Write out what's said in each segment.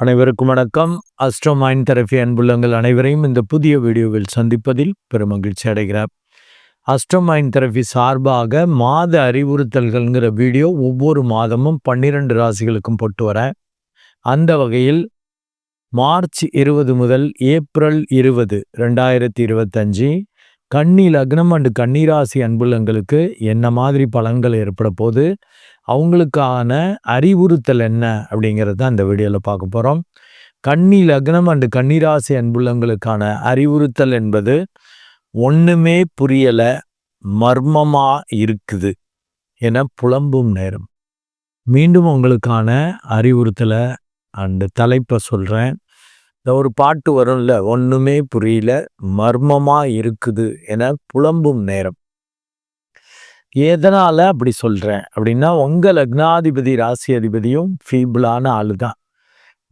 அனைவருக்கும் வணக்கம். Astro mind therapy அன்புள்ளங்கள் அனைவரையும் இந்த புதிய வீடியோவில் சந்திப்பதில் பெருமகிழ்ச்சி அடைகிறார் அஸ்ட்ரோ மைண்ட் தெரபி சார்பாக மாத அறிவுறுத்தல்கள்ங்கிற வீடியோ ஒவ்வொரு மாதமும் பன்னிரண்டு ராசிகளுக்கும் போட்டு வரேன். அந்த வகையில் மார்ச் இருபது முதல் ஏப்ரல் இருபது ரெண்டாயிரத்தி இருபத்தஞ்சி கன்னி லக்னம் அண்டு கன்னிராசி அன்புள்ளங்களுக்கு என்ன மாதிரி பலன்கள் ஏற்பட போது அவங்களுக்கான அறிவுறுத்தல் என்ன? அப்படிங்கிறது தான் இந்த வீடியோவில் பார்க்க போகிறோம் கன்னி லக்னம் அண்டு கன்னிராசி அன்புள்ளங்களுக்கான அறிவுறுத்தல் என்பது ஒன்றுமே புரியலை மர்மமாக இருக்குது என புலம்பும் நேரம். மீண்டும் உங்களுக்கான அறிவுறுத்தலை அண்டு தலைப்பை சொல்கிறேன் இந்த ஒரு பாட்டு வரும்ல ஒன்றுமே புரியல மர்மமாக இருக்குது என புலம்பும் நேரம். எதனால் அப்படி சொல்கிறேன் அப்படின்னா உங்கள் லக்னாதிபதி ராசி அதிபதியும் ஃபீபிளான ஆள் தான்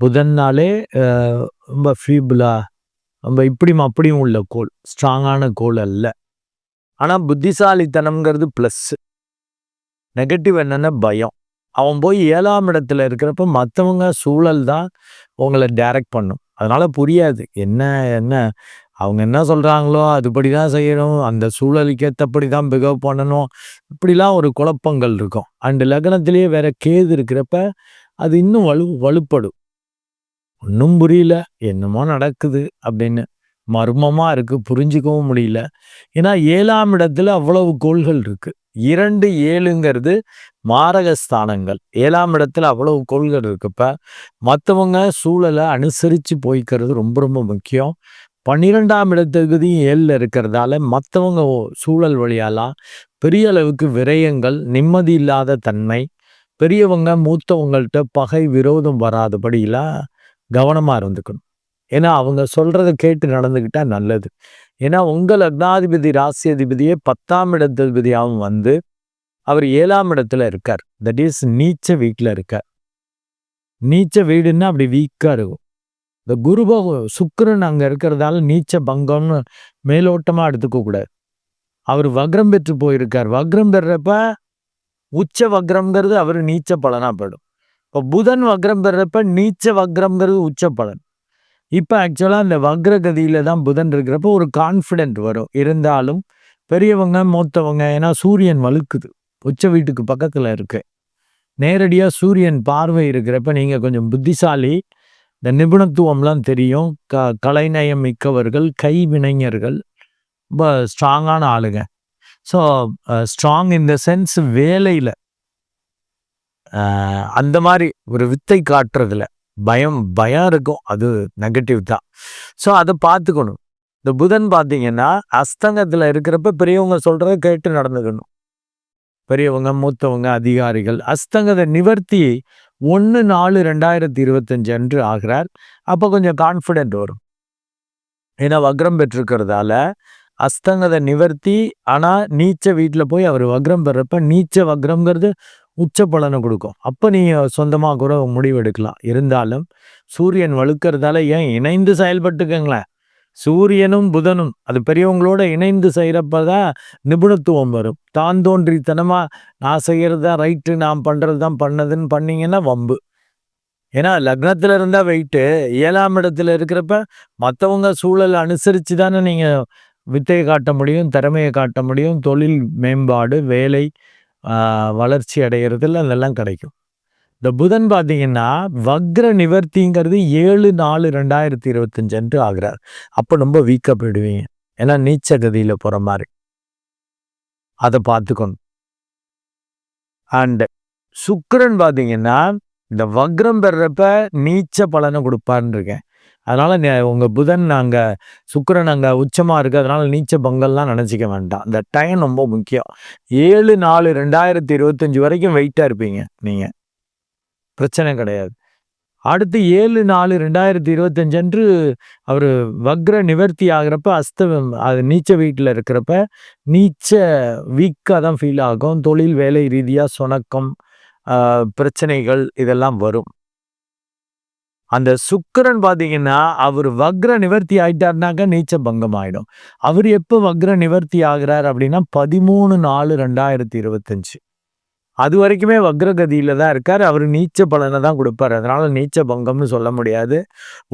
புதன்னாலே ரொம்ப ஃபீபிளாக ரொம்ப இப்படியும் அப்படியும் உள்ள கோல் ஸ்ட்ராங்கான கோல் அல்ல. ஆனால் புத்திசாலித்தனம்ங்கிறது ப்ளஸ்ஸு நெகட்டிவ் என்னென்னா பயம். அவன் போய் ஏழாம் இடத்துல இருக்கிறப்ப மற்றவங்க சூழல் தான் உங்களை டைரக்ட் பண்ணும். அதனால் புரியாது. என்ன என்ன அவங்க என்ன சொல்கிறாங்களோ அதுபடி தான் செய்யணும். அந்த சூழலுக்கு ஏற்றபடி தான் பிகவ் பண்ணணும். இப்படிலாம் ஒரு குழப்பங்கள் இருக்கும். அண்டு லக்னத்திலேயே வேற கேது இருக்கிறப்ப அது இன்னும் வலு வலுப்படும். ஒன்றும் புரியல. என்னமோ நடக்குது அப்படின்னு மர்மமாக இருக்குது புரிஞ்சிக்கவும் முடியல. ஏன்னா ஏழாம் இடத்துல அவ்வளவு கோள்கள் இருக்குது இரண்டு ஏழுங்கிறது மாரகஸ்தானங்கள். ஏழாம் இடத்துல அவ்வளவு கோள்கள் இருக்குப்ப. மற்றவங்க சூழலை அனுசரித்து போய்க்கிறது ரொம்ப ரொம்ப முக்கியம். பன்னிரெண்டாம் இடத்தகுதியும் ஏழில் இருக்கிறதால மற்றவங்க சூழல் வழியாலாம் பெரிய அளவுக்கு விரயங்கள் நிம்மதி இல்லாத தன்மை பெரியவங்க மூத்தவங்கள்ட்ட பகை விரோதம் வராதபடியெல்லாம் கவனமாக இருந்துக்கணும். ஏன்னா அவங்க சொல்கிறத கேட்டு நடந்துக்கிட்டால் நல்லது. ஏன்னா உங்கள் லக்னாதிபதி ராசி அதிபதியே பத்தாம் இடத்ததிபதியாகவும் வந்து அவர் ஏழாம் இடத்துல இருக்கார். தட் இஸ் நீச்ச வீட்டில் இருக்கார். நீச்ச வீடுன்னா அப்படி வீக்காக இருக்கும். இந்த குருப சுக்கரன் அங்கே இருக்கிறதால நீச்ச பங்கம்னு மேலோட்டமாக எடுத்துக்க கூடாது. அவர் வக்ரம் பெற்று போயிருக்கார். வக்ரம் பெறப்ப உச்ச வக்ரம்ங்கிறது அவர் நீச்ச பலனாக போயிடும் இப்போ புதன் வக்ரம் பெறப்ப நீச்ச வக்ரம்ங்கிறது உச்ச பலன். இப்போ ஆக்சுவலாக அந்த வக்ரகதியில் தான் புதன் இருக்கிறப்போ ஒரு கான்ஃபிடென்ட் வரும். இருந்தாலும் பெரியவங்க மூத்தவங்க ஏன்னா சூரியன் வலுக்குது உச்ச வீட்டுக்கு பக்கத்தில் இருக்கு. நேரடியாக சூரியன் பார்வை இருக்கிறப்ப நீங்கள் கொஞ்சம் புத்திசாலி. இந்த நிபுணத்துவம்லாம் தெரியும். க கலைநயம் மிக்கவர்கள் கைவினைஞர்கள் ரொம்ப ஸ்ட்ராங்கான ஆளுங்க. So strong in the sense வேலையில். அந்த மாதிரி ஒரு வித்தை காட்டுறதுல. பயம் பயம் இருக்கும். அது நெகட்டிவ் தான். ஸோ அதை பார்த்துக்கணும். இந்த புதன் பார்த்தீங்கன்னா அஸ்தங்கத்தில் இருக்கிறப்ப பெரியவங்க சொல்கிறத கேட்டு நடந்துக்கணும். பெரியவங்க மூத்தவங்க அதிகாரிகள் அஸ்தங்கத நிவர்த்தி ஒன்று நாலு ரெண்டாயிரத்தி இருபத்தஞ்சு அன்று ஆகிறார். அப்போ கொஞ்சம் கான்ஃபிடென்ட் வரும். ஏன்னா வக்ரம் பெற்றிருக்கிறதால அஸ்தங்கத நிவர்த்தி ஆனால் நீச்ச வீட்டில் போய் அவர் வக்ரம் பெறப்ப நீச்ச வக்ரம்ங்கிறது உச்ச பலனை கொடுக்கும். அப்போ நீங்கள் சொந்தமாக கூட முடிவு எடுக்கலாம் இருந்தாலும் சூரியன் வலுக்கிறதால ஏன் இணைந்து செயல்பட்டுக்கங்களேன்? சூரியனும் புதனும் அது பெரியவங்களோட இணைந்து செய்கிறப்ப தான் நிபுணத்துவம் வரும். தான் தோன்றித்தனமாக நான் செய்கிறது தான் ரைட்டு நான் பண்ணுறது தான் பண்ணதுன்னு பண்ணிங்கன்னா வம்பு. ஏன்னா லக்னத்தில் இருந்தால் வெயிட்டு ஏழாம் இடத்துல இருக்கிறப்ப மற்றவங்க சூழல் அனுசரித்து தானே நீங்கள் வித்தையை காட்ட முடியும் திறமையை காட்ட முடியும் தொழில் மேம்பாடு வேலை வளர்ச்சி அடைகிறதுல அதெல்லாம் கிடைக்கும். இந்த புதன் பார்த்தீங்கன்னா வக்ர நிவர்த்திங்கிறது ஏழு நாலு ரெண்டாயிரத்தி இருபத்தஞ்சு அன்று ஆகிறார். அப்போ ரொம்ப வீக்காக போயிடுவீங்க. ஏன்னா நீச்ச கதியில் போகிற மாதிரி. அதை பார்த்துக்கணும். அண்டு சுக்கரன் பார்த்தீங்கன்னா இந்த வக்ரம் பெறப்ப நீச்ச பலனை கொடுப்பான்னு இருக்கேன். அதனால் உங்கள் புதன் அங்கே சுக்கரன் அங்கே உச்சமாக இருக்குது அதனால் நீச்ச பங்கல்லாம் நினச்சிக்க வேண்டாம். இந்த டைம் ரொம்ப முக்கியம். ஏழு நாலு ரெண்டாயிரத்தி இருபத்தஞ்சி வரைக்கும் வெயிட்டாக இருப்பீங்க நீங்கள் பிரச்சனை கிடையாது. அடுத்து ஏழு நாலு ரெண்டாயிரத்தி இருபத்தஞ்சு அன்று அவர் வக்ர நிவர்த்தி ஆகிறப்ப அஸ்த அது நீச்ச வீட்டில் இருக்கிறப்ப நீச்ச வீக்காக தான் ஃபீல் ஆகும். தொழில் வேலை ரீதியாக சுணக்கம் பிரச்சனைகள் இதெல்லாம் வரும். அந்த சுக்கரன் பார்த்தீங்கன்னா அவர் வக்ர நிவர்த்தி ஆயிட்டார்னாக்க நீச்ச பங்கம் ஆயிடும் அவர் எப்போ வக்ர நிவர்த்தி ஆகிறார் அப்படின்னா பதிமூணு நாலு ரெண்டாயிரத்தி இருபத்தஞ்சு. அது வரைக்குமே வக்ரகதியில் தான் இருக்கார். அவர் நீச்ச பலனை தான் கொடுப்பார். அதனால நீச்ச பங்கம்னு சொல்ல முடியாது.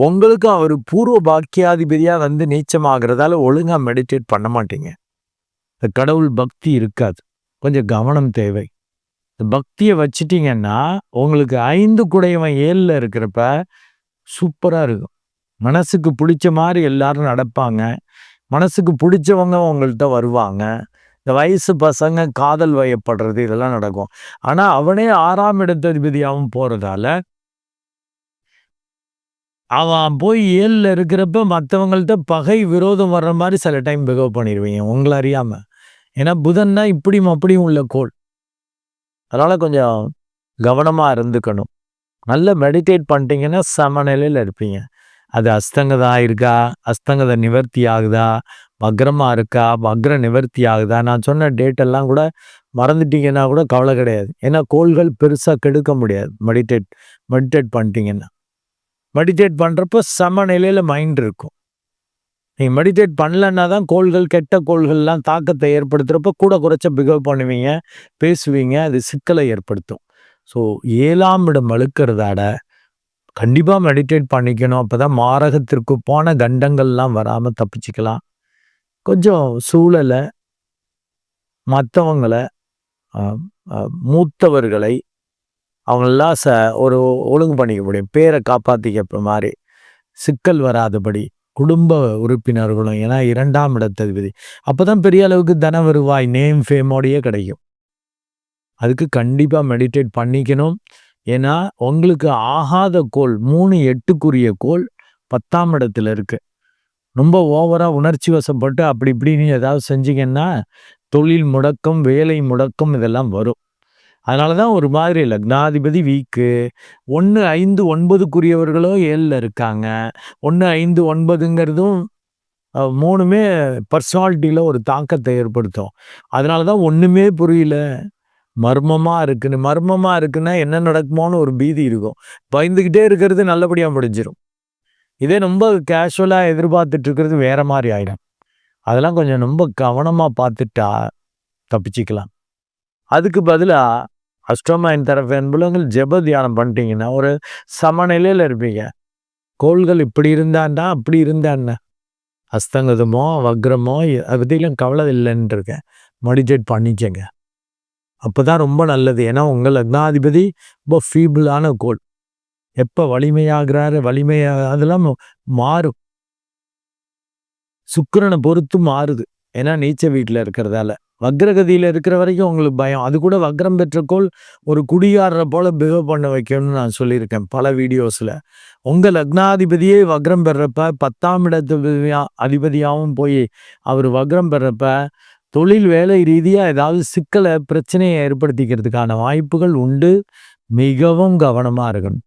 உங்களுக்கும் அவர் பூர்வ பாக்கியாதிபதியாக வந்து நீச்சமாகிறதால ஒழுங்காக மெடிடேட் பண்ண மாட்டீங்க. கடவுள் பக்தி இருக்காது. கொஞ்சம் கவனம் தேவை. பக்தியை வச்சிட்டிங்கன்னா உங்களுக்கு ஐந்து குடையவன் ஏழில் இருக்கிறப்ப சூப்பராக இருக்கும். மனசுக்கு பிடிச்ச மாதிரி எல்லாரும் நடப்பாங்க. மனசுக்கு பிடிச்சவங்க அவங்கள்ட்ட வருவாங்க. இந்த வயசு பசங்க காதல் வயப்படுறது இதெல்லாம் நடக்கும். ஆனால் அவனே ஆறாம் இடத்ததிபதியாகவும் போகிறதால அவன் போய் ஏழில் இருக்கிறப்ப மற்றவங்கள்ட்ட பகை விரோதம் வர்ற மாதிரி சில டைம் பிகவ் பண்ணிடுவீங்க உங்களை அறியாமல் ஏன்னா புதன்னா இப்படியும் அப்படியும் உள்ள கோள். அதனால் கொஞ்சம் கவனமாக இருந்துக்கணும். நல்ல மெடிடேட் பண்ணிட்டீங்கன்னா சமநிலையில் இருப்பீங்க. அது அஸ்தங்கதா இருக்கா அஸ்தங்கத நிவர்த்தி ஆகுதா? வக்ரமாக இருக்கா? வக்ர நிவர்த்தி ஆகுதா? நான் சொன்ன டேட்டெல்லாம் கூட மறந்துட்டீங்கன்னா கூட கவலை கிடையாது. ஏன்னா கோள்கள் பெருசாக கெடுக்க முடியாது. மெடிடேட் மெடிடேட் பண்ணிட்டீங்கன்னா. மெடிடேட் பண்ணுறப்போ சமநிலையில் மைண்ட் இருக்கும். நீங்கள் மெடிடேட் பண்ணலன்னா தான் கோள்கள் கெட்ட கோள்கள்லாம் தாக்கத்தை ஏற்படுத்துகிறப்ப கூட குறைச்ச பிகவ் பண்ணுவீங்க பேசுவீங்க அது சிக்கலை ஏற்படுத்தும். ஸோ ஏழாம் இடம் அழுக்கிறதாட கண்டிப்பாக மெடிடேட் பண்ணிக்கணும். அப்போ தான் மாரகத்திற்கு போன கண்டங்கள்லாம் வராமல் தப்பிச்சிக்கலாம். கொஞ்சம் சூழலை மற்றவங்களை மூத்தவர்களை அவங்களெல்லாம் ச ஒரு ஒழுங்கு பண்ணிக்க முடியும். பேரை காப்பாற்றிக்க மாதிரி சிக்கல் வராதபடி குடும்ப உறுப்பினர்களும் ஏன்னா இரண்டாம் இடத்ததிபதி. அப்போ தான் பெரிய அளவுக்கு தன வருவாய் நேம் ஃபேமோடையே கிடைக்கும். அதுக்கு கண்டிப்பாக மெடிடேட் பண்ணிக்கணும். ஏன்னா உங்களுக்கு ஆகாத கோல் மூணு எட்டுக்குரிய கோல் பத்தாம் இடத்துல இருக்குது ரொம்ப ஓவராக உணர்ச்சி வசப்பட்டு அப்படி இப்படின்னு ஏதாவது செஞ்சீங்கன்னா தொழில் முடக்கம் வேலை முடக்கம் இதெல்லாம் வரும். அதனால தான் ஒரு மாதிரி லக்னாதிபதி வீக்கு ஒன்று ஐந்து ஒன்பதுக்குரியவர்களோ ஏழில் இருக்காங்க. ஒன்று ஐந்து ஒன்பதுங்கிறதும் மூணுமே பர்சனாலிட்டியில் ஒரு தாக்கத்தை ஏற்படுத்தும். அதனால தான் ஒன்றுமே புரியல. மர்மமாக இருக்குன்னு மர்மமாக இருக்குன்னா என்ன நடக்குமோன்னு ஒரு பீதி இருக்கும். பயந்துக்கிட்டே இருக்கிறது நல்லபடியாக முடிஞ்சிடும் இதே ரொம்ப கேஷுவலாக எதிர்பார்த்துட்டு இருக்கிறது வேற மாதிரி ஆகிடும் அதெல்லாம் கொஞ்சம் ரொம்ப கவனமாக பார்த்துட்டா தப்பிச்சிக்கலாம். அதுக்கு பதிலாக அஷ்டமாயின் தரப்பு என்பலங்கள் ஜெப தியானம் பண்ணிட்டீங்கன்னா ஒரு சமநிலையில் இருப்பீங்க. கோள்கள் இப்படி இருந்தாண்டா அப்படி இருந்தாண்ண அஸ்தங்கதமோ வக்ரமோ அதை பற்றிலாம் கவலை இல்லைன்னு இருக்கேன். மெடிடேட் பண்ணிக்கங்க. அப்போ தான் ரொம்ப நல்லது. ஏன்னா உங்கள் லக்னாதிபதி ரொம்ப ஃபீபிளான கோல் எப்போ வலிமையாகிறாரு வலிமையாக அதெல்லாம் மாறும். சுக்கரனை பொறுத்து மாறுது. ஏன்னா நீச்ச வீட்டில் இருக்கிறதால. வக்ரகதியில் இருக்கிற வரைக்கும் உங்களுக்கு பயம். அது கூட வக்ரம் பெற்ற கோல் ஒரு குடிகாரரை போல் பிஹேவ் பண்ண வைக்கணும்னு நான் சொல்லியிருக்கேன் பல வீடியோஸில் உங்கள் லக்னாதிபதியே வக்ரம் பெறப்ப பத்தாம் இடத்து அதிபதியாகவும் போய் அவர் வக்ரம் பெறப்ப தொழில் வேலை ரீதியாக ஏதாவது சிக்கலை பிரச்சனையை ஏற்படுத்திக்கிறதுக்கான வாய்ப்புகள் உண்டு. மிகவும் கவனமாக இருக்கணும்.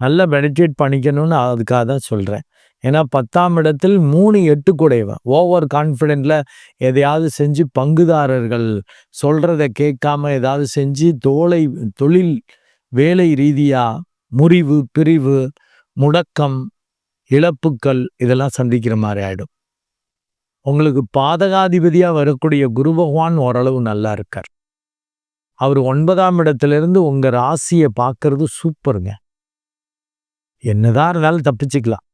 நல்லா மெடிடேட் பண்ணிக்கணும்னு அதுக்காக தான் சொல்கிறேன் ஏன்னா பத்தாம் இடத்தில் மூணு எட்டு குடைவன் ஓவர் கான்ஃபிடென்ட்டில் எதையாவது செஞ்சு பங்குதாரர்கள் சொல்கிறத கேட்காம ஏதாவது செஞ்சு தோலை தொழில் வேலை ரீதியாக முறிவு பிரிவு முடக்கம் இழப்புக்கள் இதெல்லாம் சந்திக்கிற மாதிரி ஆகிடும் உங்களுக்கு பாதகாதிபதியாக வரக்கூடிய குரு பகவான் ஓரளவு நல்லா இருக்கார். அவர் ஒன்பதாம் இடத்துலேருந்து உங்கள் ராசியை பார்க்கறது சூப்பருங்க. என்னதான் இருந்தாலும் தப்பிச்சுக்கலாம்.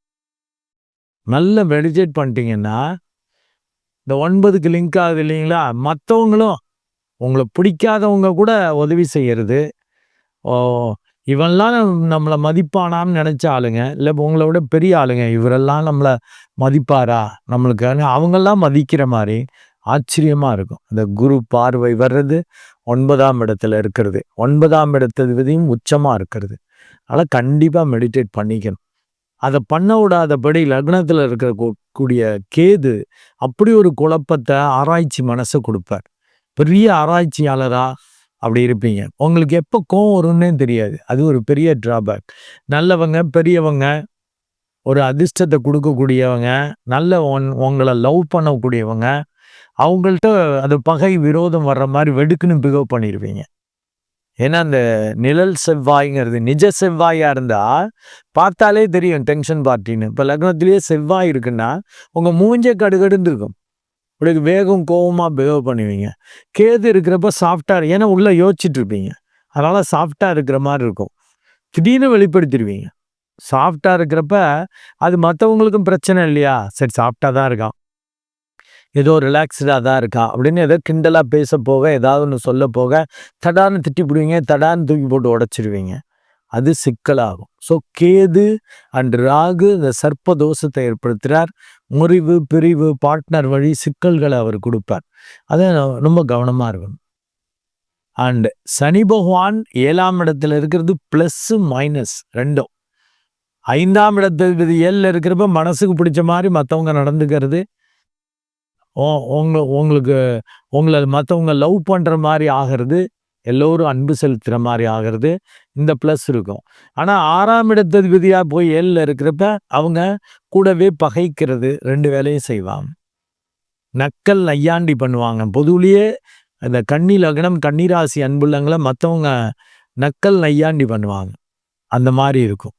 நல்ல மெடிடேட் பண்ணிட்டீங்கன்னா இந்த ஒன்பதுக்கு லிங்க் ஆகுது இல்லைங்களா? மற்றவங்களும் உங்களை பிடிக்காதவங்க கூட உதவி செய்கிறது ஓ இவன்லாம் நம்மளை மதிப்பானான்னு நினச்ச ஆளுங்க இல்லை உங்களை விட பெரிய ஆளுங்க இவரெல்லாம் நம்மளை மதிப்பாரா? நம்மளுக்கு அவங்கெல்லாம் மதிக்கிற மாதிரி ஆச்சரியமாக இருக்கும். அந்த குரு பார்வை வர்றது ஒன்பதாம் இடத்துல இருக்கிறது. ஒன்பதாம் இடத்ததிபதியும் உச்சமாக இருக்கிறது. அதனால் கண்டிப்பாக மெடிடேட் பண்ணிக்கணும். அதை பண்ண விடாதபடி லக்னத்தில் இருக்கிற கூடிய கேது அப்படி ஒரு குழப்பத்தை ஆராய்ச்சி மனசை கொடுப்பார். பெரிய ஆராய்ச்சியாளராக அப்படி இருப்பீங்க. உங்களுக்கு எப்போ கோவம் வரும்னே தெரியாது. அது ஒரு பெரிய ட்ராபேக் நல்லவங்க பெரியவங்க ஒரு அதிர்ஷ்டத்தை கொடுக்கக்கூடியவங்க நல்ல உங்களை லவ் பண்ணக்கூடியவங்க அவங்கள்ட்ட அது பகை விரோதம் வர்ற மாதிரி வெடுக்குன்னு பிகவ் பண்ணிடுவீங்க ஏன்னா அந்த நிழல் செவ்வாய்ங்கிறது நிஜ செவ்வாயாக இருந்தால் பார்த்தாலே தெரியும் டென்ஷன் பார்ட்டின்னு இப்போ லக்னத்திலேயே செவ்வாய் இருக்குன்னா உங்கள் மூஞ்ச கடுகடுன்னு இருக்கும். உங்களுக்கு வேகம் கோவமாக பிஹேவ் பண்ணுவீங்க. கேது இருக்கிறப்ப சாஃப்டாக ஏன்னா உள்ளே யோசிச்சுட்டு இருப்பீங்க. அதனால் சாஃப்டாக இருக்கிற மாதிரி இருக்கும். திடீர்னு வெளிப்படுத்திடுவீங்க. சாஃப்டாக இருக்கிறப்ப அது மற்றவங்களுக்கும் பிரச்சனை இல்லையா? சரி சாஃப்டாக தான் இருக்கான் ஏதோ ரிலாக்ஸ்டாக தான் இருக்கா? அப்படின்னு ஏதோ கிண்டலாக பேச போக ஏதாவது ஒன்று சொல்ல போக தடான்னு திட்டி பிடிவீங்க தடான்னு தூக்கி போட்டு உடச்சிடுவீங்க அது சிக்கலாகும். ஸோ கேது அண்ட் ராகு இந்த சர்ப்ப தோஷத்தை ஏற்படுத்துகிறார் முறிவு பிரிவு பார்ட்னர் வழி சிக்கல்களை அவர் கொடுப்பார். அதை ரொம்ப கவனமாக இருக்கணும். அண்ட் சனி பகவான் ஏழாம் இடத்துல இருக்கிறது ப்ளஸ்ஸு மைனஸ் ரெண்டும். ஐந்தாம் இடத்துல ஏழில் இருக்கிறப்ப மனசுக்கு பிடிச்ச மாதிரி மற்றவங்க நடந்துக்கிறது. உங்க உங்களுக்கு உங்களை மற்றவங்க லவ் பண்ணுற மாதிரி ஆகிறது. எல்லோரும் அன்பு செலுத்துகிற மாதிரி ஆகிறது. இந்த ப்ளஸ் இருக்கும். ஆனால் ஆறாம் இடத்ததிபதியாக போய் ஏழில் இருக்கிறப்ப அவங்க கூடவே பகைக்கிறது ரெண்டு வேலையும் செய்வாங்க. நக்கல் நையாண்டி பண்ணுவாங்க. பொதுவிலேயே அந்த கண்ணி லக்னம் கன்னிராசி அன்புள்ளங்களை மற்றவங்க நக்கல் நையாண்டி பண்ணுவாங்க. அந்த மாதிரி இருக்கும்.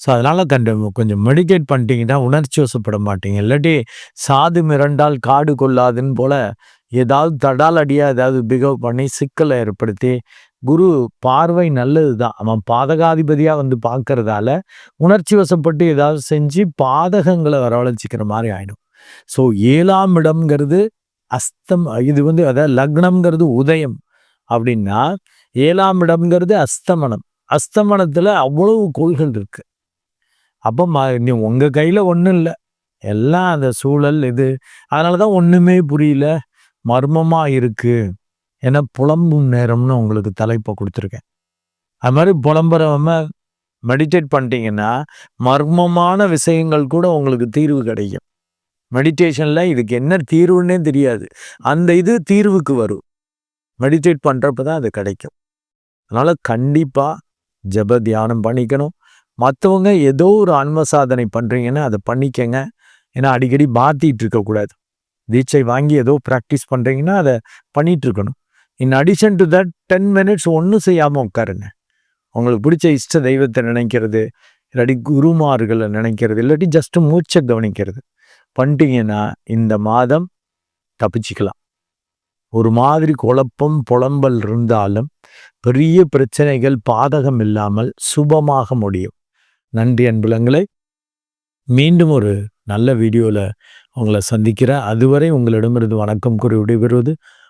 ஸோ அதனால் கண்டு கொஞ்சம் மெடிகேட் பண்ணிட்டீங்கன்னா உணர்ச்சி வசப்பட மாட்டீங்க. இல்லாட்டி சாது மிரண்டால் காடு கொள்ளாதுன்னு போல் ஏதாவது தடால் அடியாக ஏதாவது பிகவ் பண்ணி சிக்கலை ஏற்படுத்தி குரு பார்வை நல்லது தான் அவன் பாதகாதிபதியாக வந்து பார்க்கறதால உணர்ச்சி வசப்பட்டு ஏதாவது செஞ்சு பாதகங்களை வரவழைச்சிக்கிற மாதிரி ஆகிடும் ஸோ ஏழாம் இடம்ங்கிறது அஸ்தம் இது வந்து அதாவது லக்னம்ங்கிறது உதயம் அப்படின்னா ஏழாம் இடம்ங்கிறது அஸ்தமனம். அஸ்தமனத்தில் அவ்வளவு கோள்கள் இருக்கு. அப்போ நீ உங்கள் கையில் ஒன்றும் இல்லை. எல்லாம் அந்த சூழல் இது. அதனால தான் ஒன்றுமே புரியல. மர்மமாக இருக்குது ஏன்னா புலம்பும் நேரம்னு உங்களுக்கு தலைப்பை கொடுத்துருக்கேன். அது மாதிரி புலம்புறவம மெடிடேட் பண்ணிட்டீங்கன்னா மர்மமான விஷயங்கள் கூட உங்களுக்கு தீர்வு கிடைக்கும். மெடிடேஷனில் இதுக்கு என்ன தீர்வுன்னே தெரியாது. அந்த இது தீர்வுக்கு வரும். மெடிடேட் பண்ணுறப்ப தான் அது கிடைக்கும். அதனால் கண்டிப்பாக ஜப தியானம் பண்ணிக்கணும். மற்றவங்க ஏதோ ஒரு அன்ம சாதனை பண்ணுறீங்கன்னா அதை பண்ணிக்கங்க. ஏன்னா அடிக்கடி மாற்றிட்டு இருக்கக்கூடாது. தீட்சை வாங்கி ஏதோ ப்ராக்டிஸ் பண்ணுறீங்கன்னா அதை பண்ணிகிட்டு இருக்கணும். In addition to that ten minutes ஒன்றும் செய்யாமல் உட்காருங்க. உங்களுக்கு பிடிச்ச இஷ்ட தெய்வத்தை நினைக்கிறது இல்லாட்டி குருமார்களை நினைக்கிறது இல்லாட்டி ஜஸ்ட்டு மூச்சை கவனிக்கிறது. பண்ணிட்டீங்கன்னா இந்த மாதம் தப்பிச்சிக்கலாம். ஒரு மாதிரி குழப்பம் புலம்பல் இருந்தாலும் பெரிய பிரச்சனைகள் பாதகம் இல்லாமல் சுபமாக முடியும். நன்றி அன்புலங்களை. மீண்டும் ஒரு நல்ல வீடியோவில் உங்களை சந்திக்கிறேன். அதுவரை உங்களிடமிருந்து வணக்கம் கூறி விடைபெறுவது